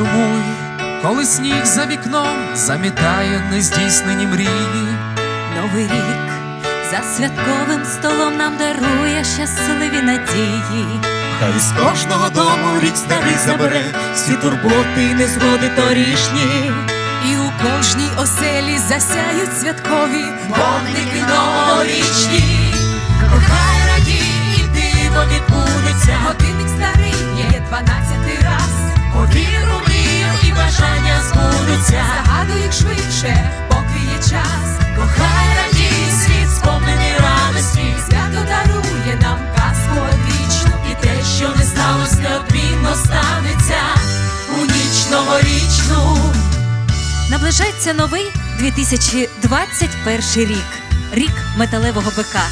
сумуй, коли сніг за вікном замітає нездійснені мрії. Новий рік за святковим столом нам дарує щасливі надії. Хай з кожного дому рік старий забере всі турботи і незгоди торішні. І у кожній оселі засяють святкові Вогники новорічні, кохай радій і диво відбудеться. Годинник старий є дванадцятий раз. Повіру, мрію і бажання збудуться. Загадуй їх швидше, поки є час. Кохай радій, світ сповнений радості. Свято дарує нам казку одвічну. І те, що не сталося, неодмінно станеться у ніч новорічну. Наближається новий 2021 рік, рік металевого бика.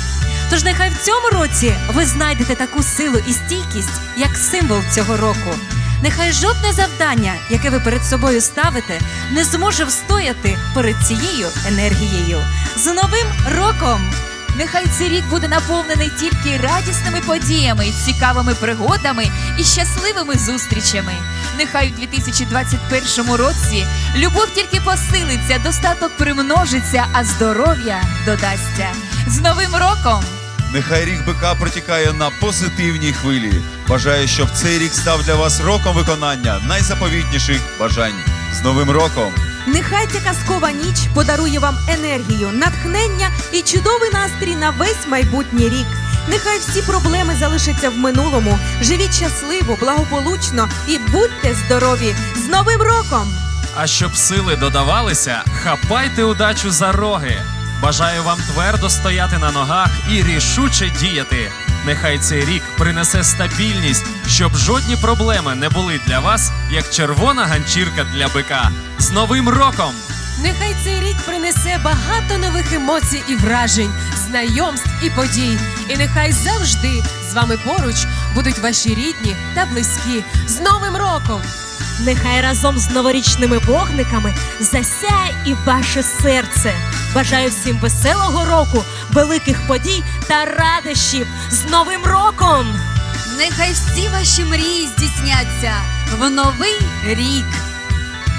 Тож нехай в цьому році ви знайдете таку силу і стійкість, як символ цього року. Нехай жодне завдання, яке ви перед собою ставите, не зможе встояти перед цією енергією. З новим роком! Нехай цей рік буде наповнений тільки радісними подіями, цікавими пригодами і щасливими зустрічами. Нехай у 2021 році любов тільки посилиться, достаток примножиться, а здоров'я додасться. З Новим роком! Нехай рік бика протікає на позитивній хвилі. Бажаю, щоб цей рік став для вас роком виконання найзаповітніших бажань. З Новим роком! Нехай ця казкова ніч подарує вам енергію, натхнення і чудовий настрій на весь майбутній рік. Нехай всі проблеми залишаться в минулому. Живіть щасливо, благополучно і будьте здорові! З Новим роком! А щоб сили додавалися, хапайте удачу за роги. Бажаю вам твердо стояти на ногах і рішуче діяти. Нехай цей рік принесе стабільність, щоб жодні проблеми не були для вас, як червона ганчірка для бика. З Новим роком! Нехай цей рік принесе багато нових емоцій і вражень, знайомств і подій. І нехай завжди з вами поруч будуть ваші рідні та близькі. З Новим роком! Нехай разом з новорічними вогниками засяє і ваше серце. Бажаю всім веселого року, великих подій та радощів з Новим роком! Нехай всі ваші мрії здійсняться в новий рік.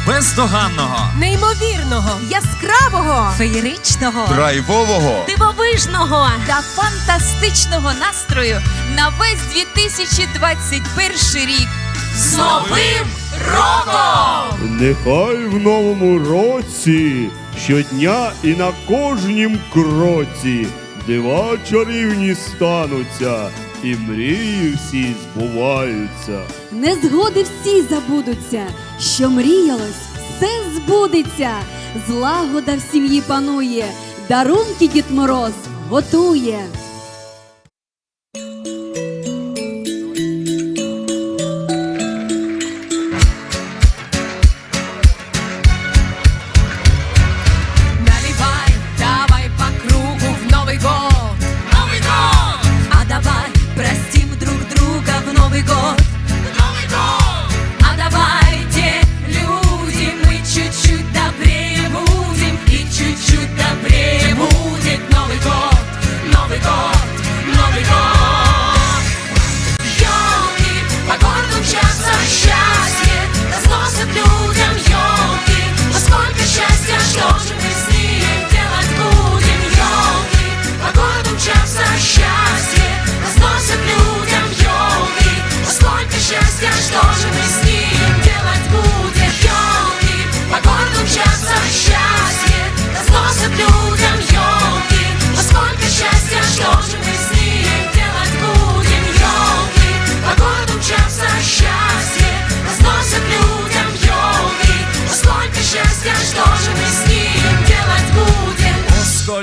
Бездоганного! Неймовірного! Яскравого, Феєричного! Драйвового! дивовижного! та фантастичного настрою на весь 2021 рік. З новим роком! Нехай в новому році щодня і на кожнім кроці дива чарівні стануться, і мрії всі збуваються. Незгоди всі забудуться, що мріялось, все збудеться. Злагода в сім'ї панує, дарунки Дід Мороз готує.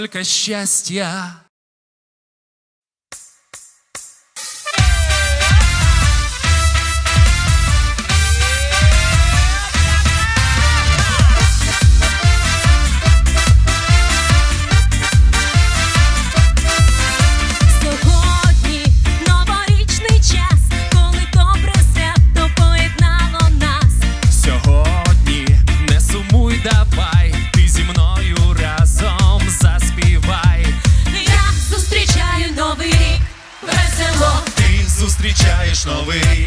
О, сколько счастья! Зустрічаєш новий.